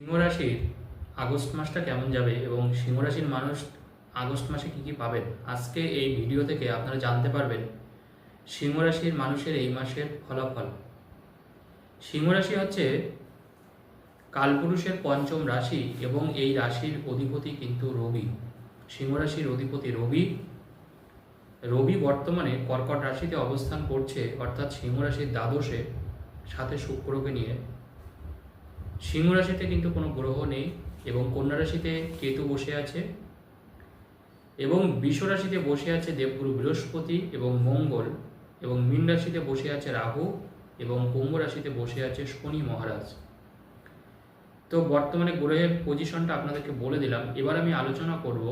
সিংহ রাশির আগস্ট মাসটা কেমন যাবে এবং সিংহ রাশির মানুষ আগস্ট মাসে কি কি পাবেন? আজকে এই ভিডিও থেকে আপনারা জানতে পারবেন সিংহ রাশির মানুষের এই মাসের ফলাফল। সিংহ রাশি হচ্ছে কালপুরুষের পঞ্চম রাশি এবং এই রাশির অধিপতি কিন্তু রবি। সিংহ রাশির অধিপতি রবি। রবি বর্তমানে কর্কট রাশিতে অবস্থান করছে, অর্থাৎ সিংহ রাশির দ্বাদশে সাথে শুক্রকে নিয়ে। সিংহ রাশিতে কিন্তু কোনো গ্রহ নেই এবং কন্যা রাশিতে কেতু বসে আছে এবং বিষ রাশিতে বসে আছে দেবগুরু বৃহস্পতি এবং মঙ্গল এবং মীন রাশিতে বসে আছে রাহু এবং কুম্ভ রাশিতে বসে আছে শনি মহারাজ। তো বর্তমানে গ্রহের পজিশনটা আপনাদেরকে বলে দিলাম। এবার আমি আলোচনা করব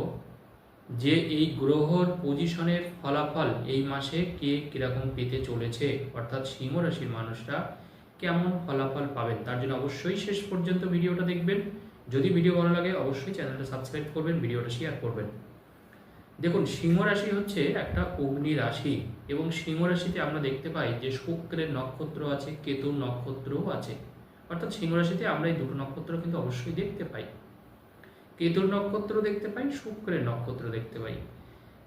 যে এই গ্রহর পজিশনের ফলাফল এই মাসে কে কীরকম পেতে চলেছে, অর্থাৎ সিংহ রাশির মানুষরা কেমন ফলাফল পাবেন? তার জন্য অবশ্যই শেষ পর্যন্ত ভিডিওটা দেখবেন। যদি ভিডিও ভালো লাগে, অবশ্যই চ্যানেলটা সাবস্ক্রাইব করবেন, ভিডিওটা শেয়ার করবেন। দেখুন, সিংহ রাশি হচ্ছে একটা অগ্নি রাশি এবং সিংহ রাশিতে আমরা দেখতে পাই যে শুক্রের নক্ষত্র আছে, কেতুর নক্ষত্রও আছে। অর্থাৎ সিংহ রাশিতে আমরা এই দুটো নক্ষত্র কিন্তু অবশ্যই দেখতে পাই। কেতুর নক্ষত্র দেখতে পাই, শুক্রের নক্ষত্র দেখতে পাই।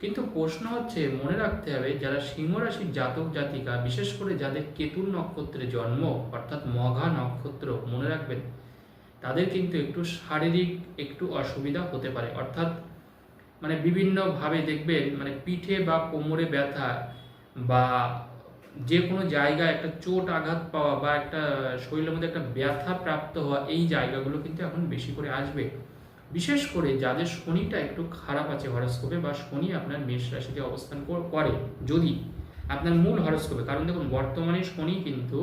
কিন্তু প্রশ্ন হচ্ছে, মনে রাখতে হবে যারা সিংহ রাশির জাতক, জাতিকা, বিশেষ করে যাদের কেতুর নক্ষত্রে জন্ম, অর্থাৎ মঘা নক্ষত্র, মনে রাখবেন, তাদের কিন্তু একটু শারীরিক একটু অসুবিধা হতে পারে। অর্থাৎ মানে বিভিন্নভাবে দেখবেন মানে পিঠে বা কোমরে ব্যথা বা যে কোনো জায়গায় একটা চোট আঘাত পাওয়া বা একটা শরীরের মধ্যে একটা ব্যথা প্রাপ্ত হওয়া, এই জায়গাগুলো কিন্তু এখন বেশি করে আসবে। বিশেষ করে যাদের শনিটা একটু খারাপ আছে হরস্কোপে বা শনি আপনার মেষ রাশিতে অবস্থান করে, যদি আপনার মূল হরস্কোপে, কারণ দেখুন বর্তমানে শনি কিন্তু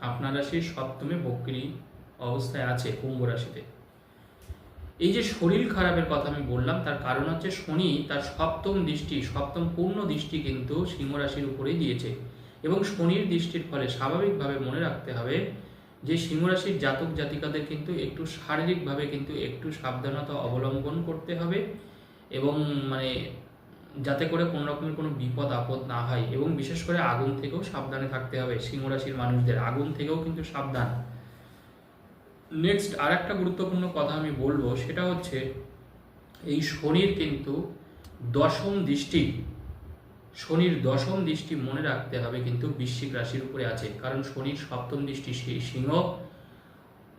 আপনার রাশির সপ্তমে বক্রি অবস্থায় আছে কুম্ভ রাশিতে। এই যে শরীর খারাপের কথা আমি বললাম, তার কারণ হচ্ছে শনি তার সপ্তম দৃষ্টি, সপ্তম পূর্ণ দৃষ্টি কিন্তু সিংহ রাশির উপরেই দিয়েছে। এবং শনির দৃষ্টির ফলে স্বাভাবিকভাবে মনে রাখতে হবে যে সিংহ রাশির জাতক জাতিকাদের কিন্তু একটু শারীরিকভাবে কিন্তু একটু সাবধানতা অবলম্বন করতে হবে এবং মানে যাতে করে কোনো রকমের কোনো বিপদ, আপদ না হয় এবং বিশেষ করে আগুন থেকেও সাবধানে থাকতে হবে সিংহ রাশির মানুষদের। আগুন থেকেও কিন্তু সাবধান। নেক্সট আর একটা গুরুত্বপূর্ণ কথা আমি বলব, সেটা হচ্ছে এই শনির কিন্তু দশম দৃষ্টি শনির দশম দৃষ্টি মনে রাখতে হবে কিন্তু বৃশ্চিক রাশির উপরে আছে। কারণ শনির সপ্তম দৃষ্টি সিংহ।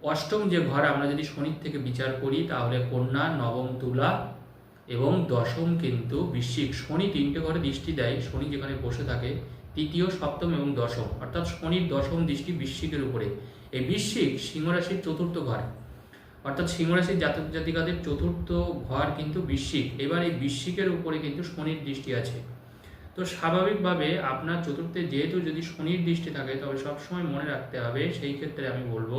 অষ্টম যে ঘর আমরা যদি শনির থেকে বিচার করি, তাহলে কন্যা, নবম তুলা এবং দশম কিন্তু বৃশ্চিক। শনি তিনটে ঘরে দৃষ্টি দেয়, শনি যেখানে বসে থাকে, তৃতীয়, সপ্তম এবং দশম। অর্থাৎ শনির দশম দৃষ্টি বৃশ্চিকের উপরে। এই বৃশ্চিক সিংহ রাশির চতুর্থ ঘর। অর্থাৎ সিংহ রাশির জাতক জাতিকাদের চতুর্থ ঘর কিন্তু বৃশ্চিক। এবার এই বৃশ্চিকের উপরে কিন্তু শনির দৃষ্টি আছে। তো স্বাভাবিকভাবে আপনার চতুর্থে যেহেতু যদি শনির দৃষ্টি থাকে, তবে সবসময় মনে রাখতে হবে, সেই ক্ষেত্রে আমি বলব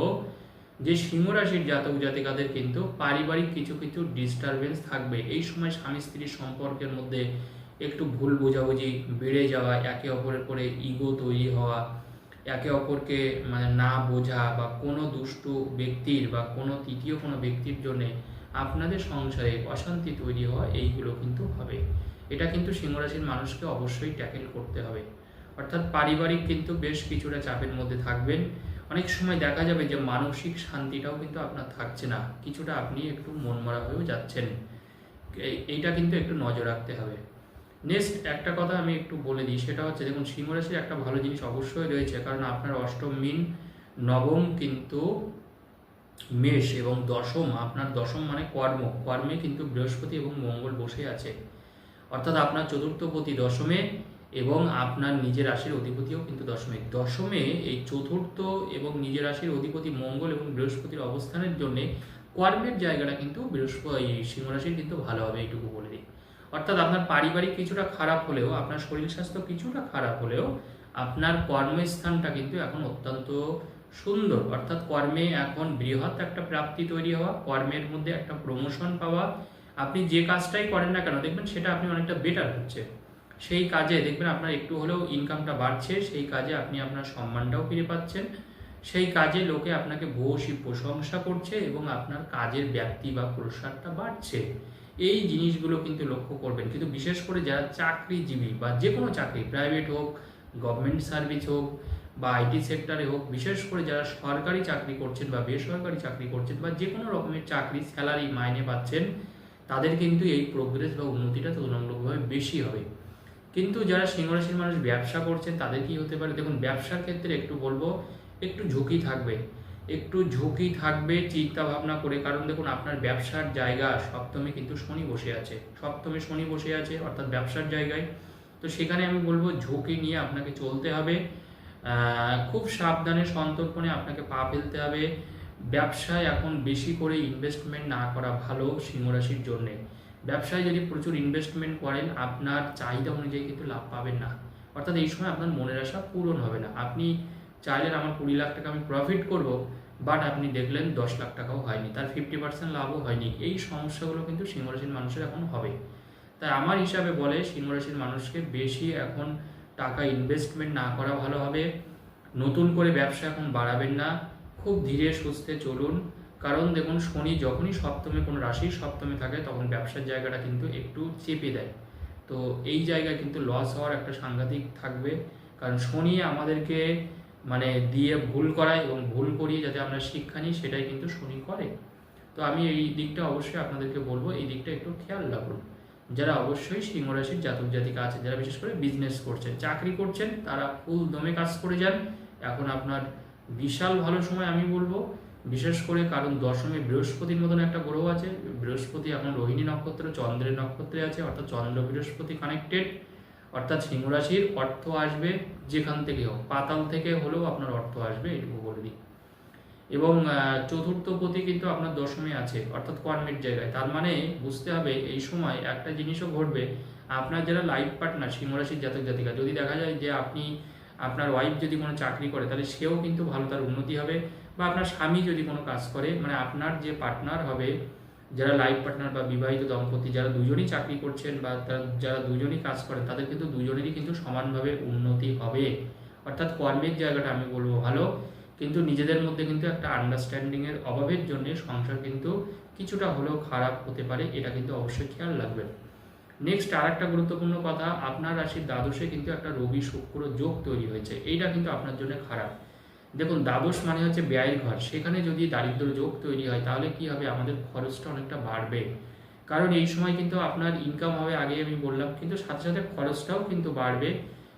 যে সিংহ রাশির জাতক জাতিকাদের কিন্তু পারিবারিক কিছু কিছু ডিস্টারবেন্স থাকবে। এই সময় স্বামী স্ত্রীর সম্পর্কের মধ্যে একটু ভুল বোঝাবুঝি বেড়ে যাওয়া, একে অপরের করে ইগো তৈরি হওয়া, একে অপরকে মানে না বোঝা বা কোনো দুষ্টু ব্যক্তির বা কোনো তৃতীয় কোনো ব্যক্তির জন্যে আপনাদের সংসারে অশান্তি তৈরি হওয়া, এইগুলো কিন্তু হবে। এটা কিন্তু সিংহরাশির মানুষকে অবশ্যই ট্যাকেল করতে হবে। অর্থাৎ পারিবারিক কিন্তু বেশ কিছুটা চাপের মধ্যে থাকবেন। অনেক সময় দেখা যাবে যে মানসিক শান্তিটাও কিন্তু আপনার থাকছে না। কিছুটা আপনি একটু মনমরা হয়েও যাচ্ছেন। এই- এইটা কিন্তু একটু নজর রাখতে হবে। নেক্সট একটা কথা আমি একটু বলে দিই, সেটা হচ্ছে দেখুন সিংহ রাশির একটা ভালো জিনিস অবশ্যই রয়েছে, কারণ আপনার অষ্টম মিন, নবম কিন্তু মেষ এবং দশম। আপনার দশম মানে কর্ম। কর্মে কিন্তু বৃহস্পতি এবং মঙ্গল বসে আছে। অর্থাৎ আপনার চতুর্থপতি দশমে এবং আপনার নিজের রাশির অধিপতিও কিন্তু দশমে। দশমে এই চতুর্থ এবং নিজের রাশির অধিপতি মঙ্গল এবং বৃহস্পতির অবস্থানের জন্য কর্মের জায়গাটা কিন্তু বৃহস্পতি সিংহ রাশির কিন্তু ভালো হবে, এইটুকু বলে দিই। অর্থাৎ আপনার পারিবারিক কিছুটা খারাপ হলেও, আপনার শরীর স্বাস্থ্য কিছুটা খারাপ হলেও, আপনার কর্মস্থানটা কিন্তু এখন অত্যন্ত সুন্দর। অর্থাৎ কর্মে এখন বৃহৎ একটা প্রাপ্তি তৈরি হওয়া, কর্মের মধ্যে একটা প্রমোশন পাওয়া আপনি যে কাজটাই করেন না কেন, দেখবেন সেটা আপনি অনেকটা বেটার হচ্ছে। সেই কাজে দেখবেন আপনার একটু হলেও ইনকামটা বাড়ছে, সেই কাজে আপনি আপনার সম্মানটাও ফিরে পাচ্ছেন। সেই কাজে লোকে আপনাকে ভূয়সী প্রশংসা করছে এবং আপনার কাজের ব্যাপ্তি বা প্রসারটা বাড়ছে। এই জিনিসগুলো কিন্তু লক্ষ্য করবেন। কিন্তু বিশেষ করে যারা চাকরিজীবী বা যে কোনো চাকরি প্রাইভেট হোক গভর্নমেন্ট সার্ভিস হোক বা আইটি সেক্টরে হোক, বিশেষ করে যারা সরকারি চাকরি করছেন বা বেসরকারি চাকরি করছেন বা যে কোনো রকমের চাকরি স্যালারি মাইনে পাচ্ছেন তাদের কিন্তু এই প্রোগ্রেস বা উন্নতিটা তুলনামূলকভাবে বেশি হবে। কিন্তু যারা সিংহরাশির মানুষ ব্যবসা করছেন, তাদের কি হতে পারে? দেখুন, ব্যবসার ক্ষেত্রে একটু বলব, একটু ঝুঁকি থাকবে। একটু ঝুঁকি থাকবে চিন্তা ভাবনা করে। কারণ দেখুন, আপনার ব্যবসার জায়গা সপ্তমে কিন্তু শনি বসে আছে। সপ্তমে শনি বসে আছে, অর্থাৎ ব্যবসার জায়গায়। তো সেখানে আমি বলব, ঝুঁকি নিয়ে আপনাকে চলতে হবে। খুব সাবধানে, সন্তর্পণে আপনাকে পা ফেলতে হবে। ব্যবসায় এখন বেশি করে ইনভেস্টমেন্ট না করা ভালো সিংহরাশির জন্যে। ব্যবসায় যদি প্রচুর ইনভেস্টমেন্ট করেন, আপনার চাহিদা অনুযায়ী কিন্তু লাভ পাবেন না। অর্থাৎ এই সময় আপনার মনের আশা পূরণ হবে না। আপনি চাইলেন আমার কুড়ি লাখ টাকা আমি প্রফিট করব বাট আপনি দেখলেন দশ লাখ টাকাও হয়নি, তার ফিফটি পার্সেন্ট লাভও হয়নি। এই সমস্যাগুলো কিন্তু সিংহরাশির মানুষের এখন হবে। তাই আমার হিসাবে বলে, সিংহরাশির মানুষকে বেশি এখন টাকা ইনভেস্টমেন্ট না করা ভালো হবে। নতুন করে ব্যবসা এখন বাড়াবেন না। খুব ধীরে সুস্থে চলুন। কারণ দেখুন, শনি যখনই সপ্তমে কোনো রাশির সপ্তমে থাকে, তখন ব্যবসার জায়গাটা কিন্তু একটু চেপে দেয়। তো এই জায়গায় কিন্তু লস হওয়ার একটা সাংঘাতিক থাকবে। কারণ শনি আমাদেরকে মানে দিয়ে ভুল করায় এবং ভুল করিয়ে যাতে আমরা শিক্ষা নিই, সেটাই কিন্তু শনি করে। তো আমি এই দিকটা অবশ্যই আপনাদেরকে বলব, এই দিকটা একটু খেয়াল রাখুন। যারা অবশ্যই সিংহরাশির জাতক জাতিকা আছে, যারা বিশেষ করে বিজনেস করছেন, চাকরি করছেন, তারা ফুল দমে কাজ করে যান। এখন আপনার বিশাল ভালো সময় আমি বলব, বিশেষ করে কারণ দশমে বৃহস্পতির মতন একটা গ্রহ আছে, বৃহস্পতি এখন রোহিণী নক্ষত্র, চন্দ্রের নক্ষত্রে আছে, অর্থাৎ চন্দ্র বৃহস্পতি কানেক্টেড অর্থাৎ সিংহরাশির অর্থ আসবে যেখান থেকে হোক, পাতাল থেকে হলেও আপনার অর্থ আসবে, এটুকু বলে দিই। এবং চতুর্থ পতি কিন্তু আপনার দশমী আছে, অর্থাৎ কর্মের জায়গায়। তার মানে বুঝতে হবে এই সময় একটা জিনিসও ঘটবে, আপনার যারা লাইফ পার্টনার সিংহরাশির জাতক জাতিকা যদি দেখা যায় যে আপনি আপনার ওয়াইফ যদি কোনো চাকরি করে, তাহলে সেও কিন্তু ভালো তার উন্নতি হবে। বা আপনার স্বামী যদি কোনো কাজ করে মানে আপনার যে পার্টনার হবে, যারা লাইফ পার্টনার বা বিবাহিত দম্পতি, যারা দুজনই চাকরি করছেন বা তারা যারা দুজনই কাজ করেন তাদের কিন্তু দুজনেরই কিন্তু সমানভাবে উন্নতি হবে। অর্থাৎ কর্মের জায়গাটা আমি বলব ভালো, কিন্তু নিজেদের মধ্যে কিন্তু একটা আন্ডারস্ট্যান্ডিংয়ের অভাবের জন্য সংসার কিন্তু কিছুটা হলেও খারাপ হতে পারে, এটা কিন্তু অবশ্যই খেয়াল রাখবেন। নেক্সট আর একটা গুরুত্বপূর্ণ কথা, আপনার রাশির দ্বাদশে কিন্তু একটা রবি শুক্র যোগ তৈরি হয়েছে। এইটা কিন্তু আপনার জন্য খারাপ। দেখুন, দ্বাদশ মানে হচ্ছে ব্যয়ের ঘর। সেখানে যদি দারিদ্র যোগ তৈরি হয়, তাহলে কি হবে? আমাদের খরচটা অনেকটা বাড়বে। কারণ এই সময় কিন্তু আপনার ইনকাম হবে, আগে আমি বললাম, কিন্তু সাথে সাথে খরচটাও কিন্তু বাড়বে।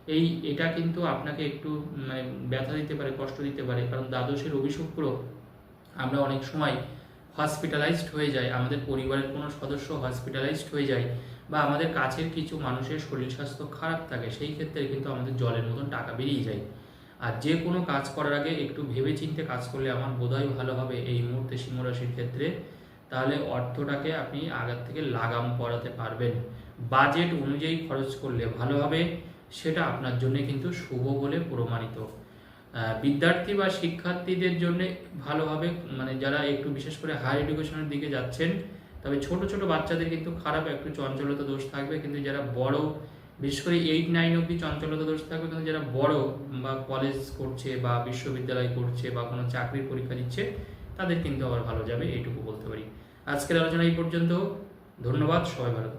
এই, এটা কিন্তু আপনাকে একটু মানে ব্যথা দিতে পারে, কষ্ট দিতে পারে। কারণ দ্বাদশের রবি শুক্র, আমরা অনেক সময় হসপিটালাইজড হয়ে যায়, আমাদের পরিবারের কোনো সদস্য হসপিটালাইজড হয়ে যায় বা আমাদের কাছের কিছু মানুষের শরীর স্বাস্থ্য খারাপ থাকে, সেই ক্ষেত্রে কিন্তু আমাদের জলের মতন টাকা বেরিয়ে যায়। আর যে কোনো কাজ করার আগে একটু ভেবে চিন্তে কাজ করলে আমার বোধহয় ভালো হবে এই মুহূর্তে সিংহরাশির ক্ষেত্রে। তাহলে অর্থটাকে আপনি আগের থেকে লাগাম পড়াতে পারবেন। বাজেট অনুযায়ী খরচ করলে ভালো হবে, সেটা আপনার জন্য কিন্তু শুভ বলে প্রমাণিত। বিদ্যার্থী বা শিক্ষার্থীদের জন্য ভালো হবে মানে যারা একটু বিশেষ করে হায়ার এডুকেশনের দিকে যাচ্ছেন, তবে ছোট ছোট বাচ্চাদের কিন্তু খারাপ একটু চঞ্চলতা দোষ থাকবে। কিন্তু যারা বড়, বিশেষ করে এইট নাইন অব্দি চঞ্চলতা দোষ থাকবে, কিন্তু যারা বড় বা কলেজ করছে বা বিশ্ববিদ্যালয় করছে বা কোনো চাকরির পরীক্ষা দিচ্ছে, তাদের কিন্তু আবার ভালো যাবে, এইটুকু বলতে পারি। আজকের আলোচনা এই পর্যন্ত। ধন্যবাদ, সবাই ভালো।